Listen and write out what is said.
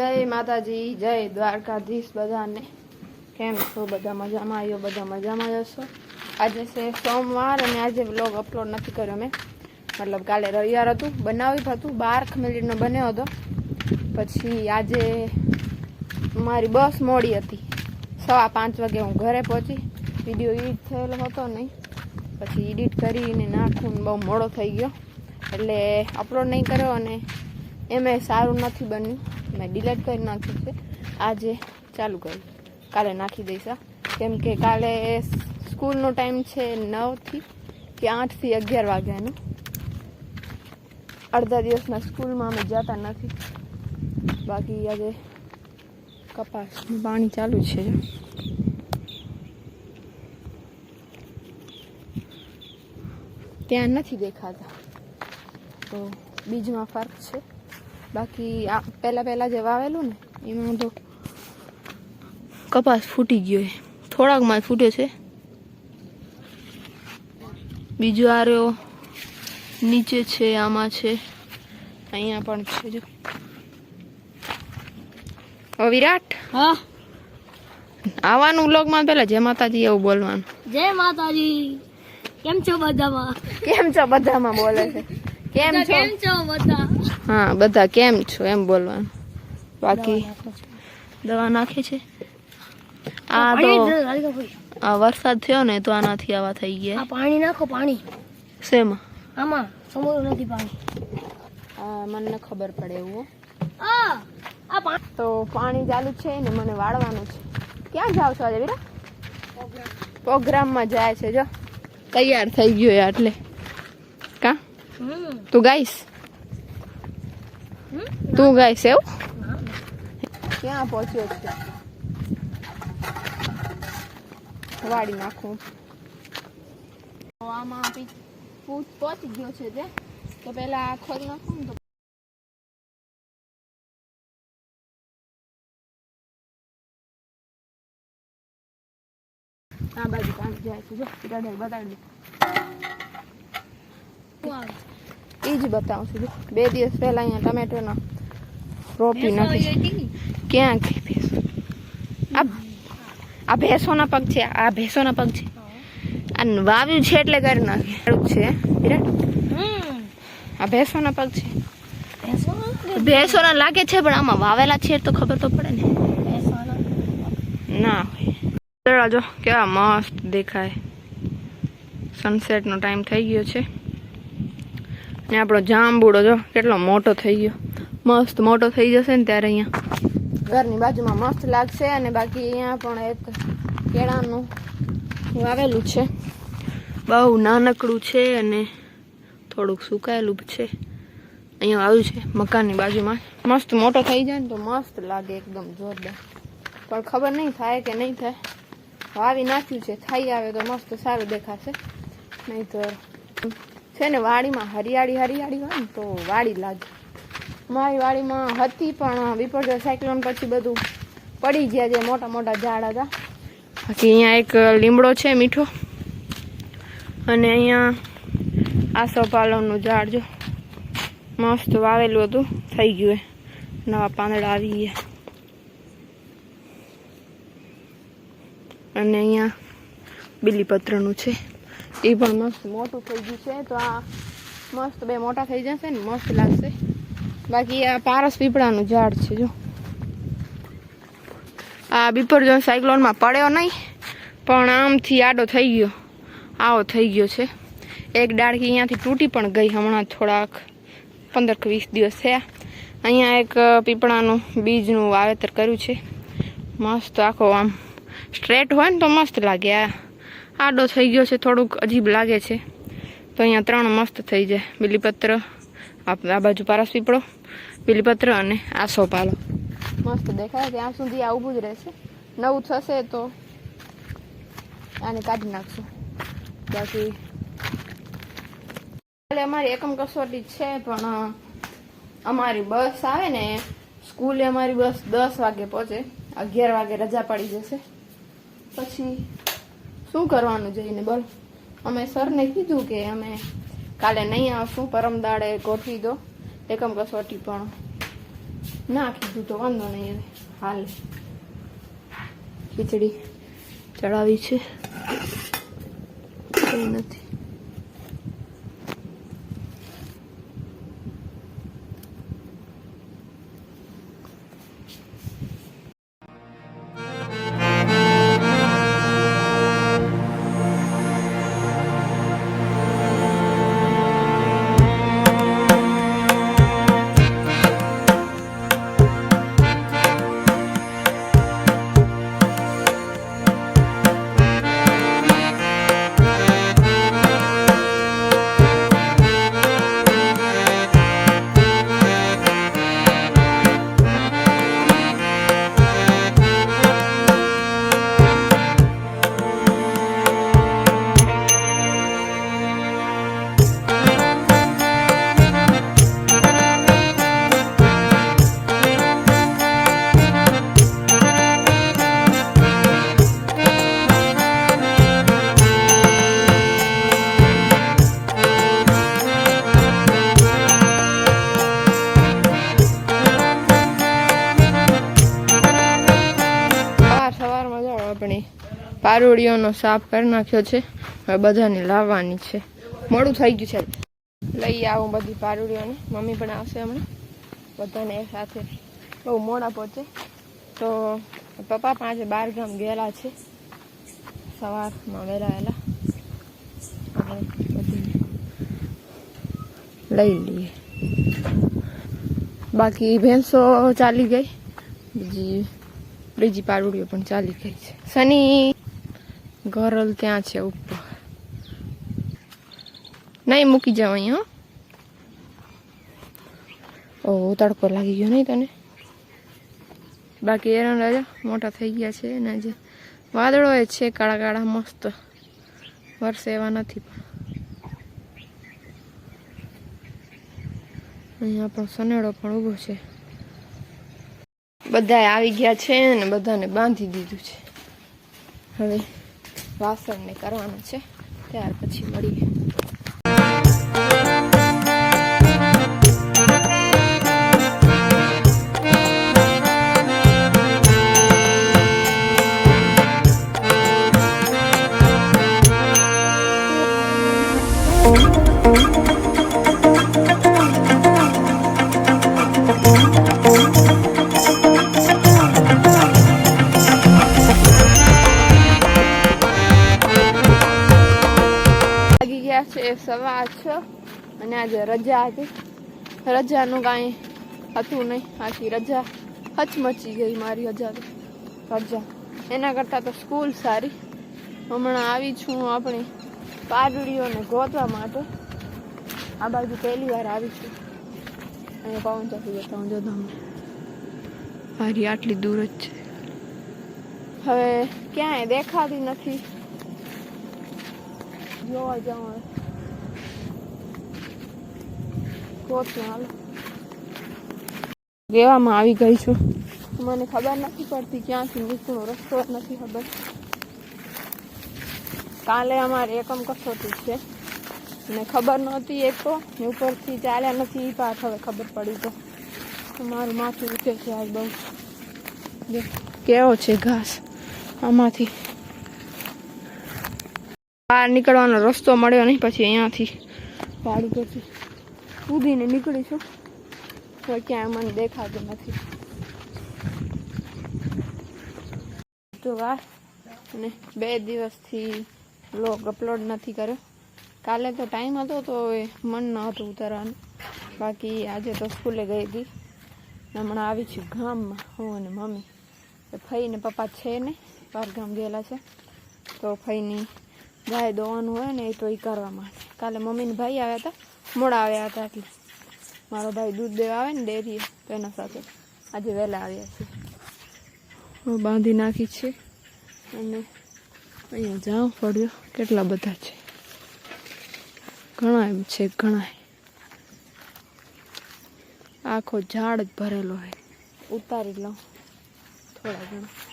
જય માતાજી, જય દ્વારકાધીશ બધાને. કેમ છો? બધા મજામાં? આવ્યો બધા મજામાં જશો આજે છે સોમવાર અને આજે વ્લોગ અપલોડ નથી કર્યો મેં. મતલબ કાલે રવિવાર હતું. બનાવ્યું હતું. બાર મિનિટનો બન્યો હતો. પછી આજે મારી બસ મોડી હતી. સવા પાંચ વાગે હું ઘરે પહોંચી. વીડિયો એડિટ થયેલો હતો નહીં. પછી એડિટ કરીને નાખું બહુ મોડો થઈ ગયો. એટલે અપલોડ નહીં કર્યો અને એમે સારું નથી બન્યું. મેં ડિલેટ કરી નાખ્યું છે. આજે ચાલુ કર્યું. કાલે નાખી દઈશ. કેમ કે કાલે સ્કૂલનો ટાઈમ છે નવથી કે આઠથી અગિયાર વાગ્યાનો. અડધા દિવસના સ્કૂલમાં અમે જતા નથી. બાકી આજે કપાસનું પાણી ચાલુ છે. ત્યાં નથી દેખાતા. તો બીજમાં ફરક છે. બાકી આ પહેલાં પહેલાં જે વાવેલું ને એમાં તો કપાસ ફૂટી ગયો છે. થોડાકમાં ફૂટે ફૂટ્યો છે. બીજો આ રહ્યો નીચે છે આમાં છે અહીંયા પણ છે જો. ઓ વિરાટ હા. આવવાનું વ્લોગમાં પેલા જય માતાજી એવું બોલવાનું. જય માતાજી. કેમ છો બધામાં? કેમ છો બધામાં બોલે છે? કેમ છો? કેમ છો બધા? હા બધા કેમ છો? એમ બોલવાનું. બાકી? દવા નાખે છે. આ તો આ વરસાદ થયો ને તો આનાથી આવા થઈ ગયા. પાણી નાખો પાણી. શેમાં? આમાં. સમોરું નથી પાણી. આ મને ખબર પડે એવું. તો પાણી ચાલુ છે ને મને વાળવાનું છે. ક્યાં જાવ છો આજે વીરા? પ્રોગ્રામમાં જાય છે જો. તૈયાર થઈ ગયો એટલે તું ગાઈશ? તું ગાઈશ એવું. ક્યાં પહોંચ્યો છે વાળી નાખું આમાં પહોંચી ગયો છે તે તો પેલા ખોલી નાખું ને તો આ બાજુ પાણી જાય છે જો દાદા બતાડી દે એ જ બતાવું છું. બે દિવસ પહેલા અહીંયા ટમેટોના રોપી નથી. ક્યાં ગઈ ભેંસો? આ આ ભેંસોના પગ છે આ ભેંસોના પગ છે. આ વાવ્યું છે એટલે કરી નાખી. છે. વિરાટ હમ. આ ભેંસોના પગ છે. ભેંસોના લાગે છે પણ આમાં વાવેલા છે તો ખબર તો પડે ને. ના હોય. જો કેવા મસ્ત દેખાય. સનસેટનો ટાઈમ થઈ ગયો છે. ને આપણો જાંબુડો જો કેટલો મોટો થઈ ગયો. મસ્ત મોટો થઈ જશે ને ત્યારે અહીંયા. ઘરની બાજુમાં મસ્ત લાગશે અને બાકી અહીંયા પણ એક કેળાનું વાવેલું છે. બહુ નાનકડું છે અને થોડુંક સુકાયેલું છે. અહીંયા આવ્યું છે મકાનની બાજુમાં. મસ્ત મોટો થઈ જાય ને તો મસ્ત લાગે એકદમ જોરદાર. પણ ખબર નહીં થાય કે નહીં થાય. વાવી નાખ્યું છે થઈ આવે તો મસ્ત સારું દેખાશે. નહીં તો છે ને, વાડીમાં હરિયાળી હરિયાળી હોય ને, તો વાડી લાગે. મારી વાડીમાં હતી પણ વિપર્ય સાયક્લોન પછી બધું પડી ગયા જે મોટા મોટા ઝાડ હતા. બાકી અહીંયા એક લીમડો છે મીઠો. અને અહીંયા આસોપાલવનું ઝાડ જો. મસ્ત વાવેલું હતું, થઈ ગયું નવા પાંદડા આવી ગયા. અને અહીંયા બીલીપત્રનું છે. એ પણ મસ્ત મોટું થઈ ગયું છે, તો આ મસ્ત બે મોટા થઈ જશે ને, મસ્ત લાગશે. બાકી આ પારસ પીપળાનું ઝાડ છે, જો. આ બિપરજો સાયક્લોનમાં પડ્યો નહીં, પણ આમથી આડો થઈ ગયો. આવો થઈ ગયો છે. એક ડાળકી અહીંયાથી તૂટી પણ ગઈ હમણાં થોડાક પંદર કે વીસ દિવસ થયા. અહીંયા એક પીપળાનું બીજનું વાવેતર કર્યું છે. મસ્ત આખો આમ સ્ટ્રેટ હોય ને તો મસ્ત લાગે આ. આડો થઈ ગયો છે, થોડુંક અજીબ લાગે છે. તો અહીંયા ત્રણ મસ્ત થઈ જાય. બીલીપત્ર આ બાજુ પારસ પીપળો, બીલીપત્ર અને આસો પાલો મસ્ત દેખાય ત્યાં સુધી આ ઊભું જ રહેશે. નવું થશે તો આને કાઢી નાખશું. બાકી કાલે અમારી એકમ કસોટી છે, પણ અમારી બસ આવે ને, સ્કૂલે અમારી બસ દસ વાગે પહોંચે. અગિયાર વાગે રજા પડી જશે. પછી શું કરવાનું જઈને બોલ. અમે સરને કીધું કે અમે કાલે નહીં આવશું, પરમ દાડે ગોઠવી દો. એકમ કસોટી પણ ના કીધું તો વાંધો નહીં હવે. હાલ. ખીચડી ચડાવી છે. નથી. પારોડીઓનો સાફ કરી નાખ્યો છે. હવે બધાને લાવવાની છે. મોડું થઈ ગયું છે લઈ આવું બધી પારોળીઓને મમ્મી પણ આવશે હમણાં. બધાને એક સાથે. બહુ મોડા પહોંચે. તો પપ્પા પાંચે બાર ગામ ગયેલા છે. સવારમાં વહેલા વહેલા લઈ લઈએ. બાકી ભેંસો ચાલી ગઈ. બીજી બીજી પારુડીઓ પણ ચાલી ગઈ છે. સની ગરલ ત્યાં છે ઉપર. નહીં, મૂકી જાવ અહીંયા. ઓ તડકો લાગી ગયો નહીં તને? બાકી એરણ રાજા, મોટા થઈ ગયા છે અને જે વાદળો એ છે કાળા કાળા, મસ્ત. વરસે એવા નથી પણ. અહીંયા પણ સનેડો પણ ઊભો છે. બધા આવી ગયા છે અને બધાને બાંધી દીધું છે. હવે વાસણને કરવાનું છે. ત્યાર પછી મળીએ આજે રજા હતી. રજાનું કાંઈ હતું નહીં. આખી રજા હચમચી ગઈ મારી રજા રજા. એના કરતાં તો સ્કૂલ સારી. હમણાં આવી છું આપણી પાડડીઓને ગોતવા માટે. આ બાજુ પહેલી વાર આવી છું. અહીંયા પવન ચાકી જતા હું જોતા મારી આટલી દૂર જ છે. હવે ક્યાંય દેખાતી નથી. જોવા જવાનું. ગેવામાં આવી ગઈ છું. મને ખબર નથી પડતી ક્યાંથી નીકળું રસ્તો જ નથી ખબર. કાલે અમારે એકમ કસોટી છે. ને ખબર નહોતી એક તો ઉપરથી ચાલ્યા નથી એ પાછ હવે ખબર પડી તો મારું માથું ઉઠે છે આજ બહુ. કેવો છે ઘાસ? આમાંથી. બહાર નીકળવાનો રસ્તો મળ્યો નહીં, પછી અહીંયાથી વાડી પરથી કૂદીને નીકળીશું તો ક્યાંય મને દેખાતું નથી. તો વાર અને બે દિવસથી બ્લોગ અપલોડ નથી કર્યો. કાલે તો ટાઈમ હતો તો એ મન ન હતું ઉતારવાનું. બાકી આજે તો સ્કૂલે ગઈ હતી. હમણાં આવી છું ગામમાં, હું અને મમ્મી. ફઈને પપ્પા છે ને બહાર ગામ ગયેલા છે. તો ફઈની ગાય દોવાનું હોય ને એ તો એ કરવા માટે. કાલે મમ્મીને ભાઈ આવ્યા હતા. મોડા આવ્યા હતા એટલે મારો ભાઈ દૂધ દેવા આવે ને ડેરીએ તો એના સાથે આજે વહેલા આવ્યા છે. બાંધી નાખી છે અને અહીંયા જાઉં પડ્યો કેટલા બધા છે? ઘણા એમ છે ઘણા આખો ઝાડ જ ભરેલો હોય. ઉતારી લઉં થોડા ઘણા.